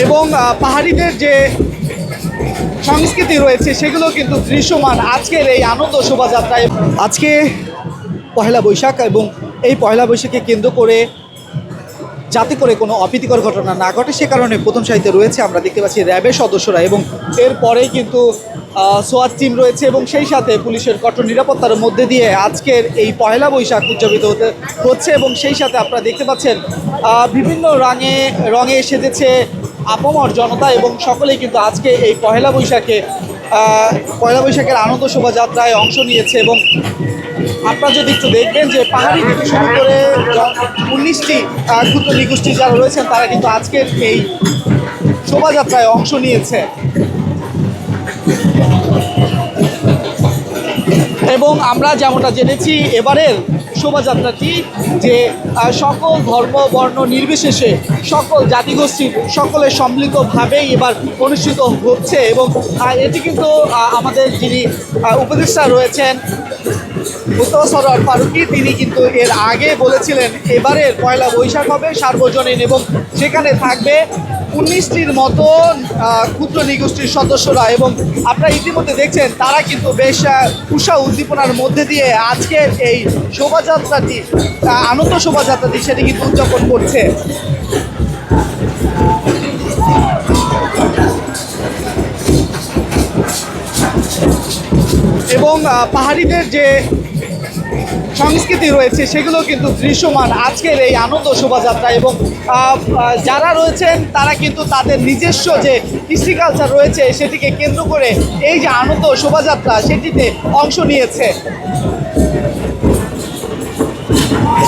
আহ, পাহাড়িদের যে সংস্কৃতি রয়েছে সেগুলো কিন্তু দৃশ্যমান আজকের এই আনন্দ শোভাযাত্রায়। আজকে পহেলা বৈশাখ এবং এই পহেলা বৈশাখকে কেন্দ্র করে যাতে করে কোনো অপ্রীতিকর ঘটনা না ঘটে সে কারণে প্রথম সারিতে রয়েছে আমরা দেখতে পাচ্ছি র্যাবের সদস্যরা এবং এরপরেই কিন্তু সোয়াত টিম রয়েছে এবং সেই সাথে পুলিশের কঠোর নিরাপত্তার মধ্যে দিয়ে আজকের এই পহেলা বৈশাখ উদযাপিত হতে হচ্ছে এবং সেই সাথে আপনারা দেখতে পাচ্ছেন বিভিন্ন রঙে রঙে সেজেছে আপামর জনতা এবং সকলেই কিন্তু আজকে এই পহেলা বৈশাখে পয়লা বৈশাখের আনন্দ শোভাযাত্রায় অংশ নিয়েছে এবং আপনারা যদি একটু দেখবেন যে পাহাড়ি থেকে শুরু করে উনিশটি ক্ষুদ্র নিগোষ্ঠী যারা রয়েছেন, তারা কিন্তু আজকের এই শোভাযাত্রায় অংশ নিয়েছে। এবং আমরা যেমনটা জেনেছি, এবারের শোভাযাত্রাটি যে সকল ধর্ম বর্ণ নির্বিশেষে সকল জাতিগোষ্ঠীর সকলের সম্মিলিতভাবেই এবার অনুষ্ঠিত হচ্ছে এবং এটি কিন্তু আমাদের যিনি উপদেষ্টা রয়েছেন মুস্তফা সরোয়ার ফারুকি তিনি কিন্তু এর আগে বলেছিলেন এবারের পয়লা বৈশাখ হবে সার্বজনীন এবং সেখানে থাকবে উনিশটির মতো আহ, ক্ষুদ্র নিগোষ্ঠীর সদস্যরা এবং আপনারা ইতিমধ্যে দেখছেন তারা কিন্তু বেশ উৎসাহ উদ্দীপনার মধ্যে দিয়ে আজকের এই শোভাযাত্রাটি আনন্দ শোভাযাত্রাটি সেটি কিন্তু উদযাপন করছে। এবং পাহাড়িদের যে সংস্কৃতি রয়েছে সেগুলো কিন্তু দৃশ্যমান আজকের এই আনন্দ শোভাযাত্রা এবং যারা রয়েছেন তারা কিন্তু তাদের নিজস্ব যে কালচার রয়েছে সেটিকে কেন্দ্র করে এই যে আনন্দ শোভাযাত্রা সেটিতে অংশ নিয়েছে।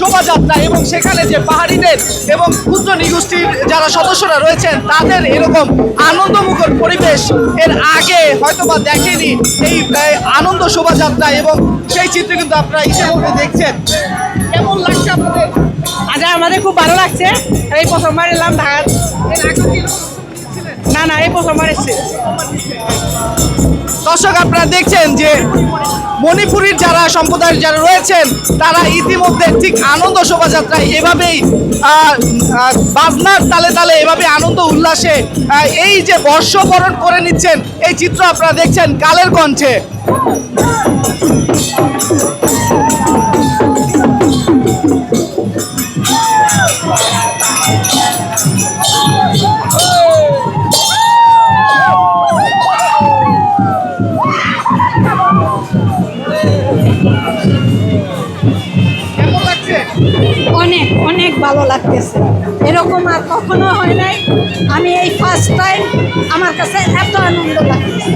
শোভাযাত্রা এবং সেখানে যে পাহাড়িদের এবং ক্ষুদ্র নিগোষ্ঠীর যারা সদস্যরা রয়েছেন তাদের এরকম আনন্দমুখর পরিবেশ এর আগে হয়তোবা দেখেনি এই আনন্দ শোভাযাত্রা এবং সেই চিত্র কিন্তু আপনারা ইতিমধ্যে দেখছেন। কেমন লাগছে আপনাদের? আচ্ছা আমাদের খুব ভালো লাগছে। এই প্রথমবার এলাম ঢাকা না না এই প্রথমবার এসেছি। দর্শক, আপনারা দেখছেন যে মণিপুরীর যারা সম্প্রদায়ের যারা রয়েছেন, তারা ইতিমধ্যে ঠিক আনন্দ শোভাযাত্রায় এভাবেই বাজনার তালে তালে এভাবে আনন্দ উল্লাসে এই যে বর্ষবরণ করে নিচ্ছেন, এই চিত্র আপনারা দেখছেন কালের কণ্ঠে। ভালো লাগতেছে। এরকম আর কখনো হয় নাই। আমি এই ফার্স্ট টাইম আমার কাছে এত আনন্দ লাগতেছে।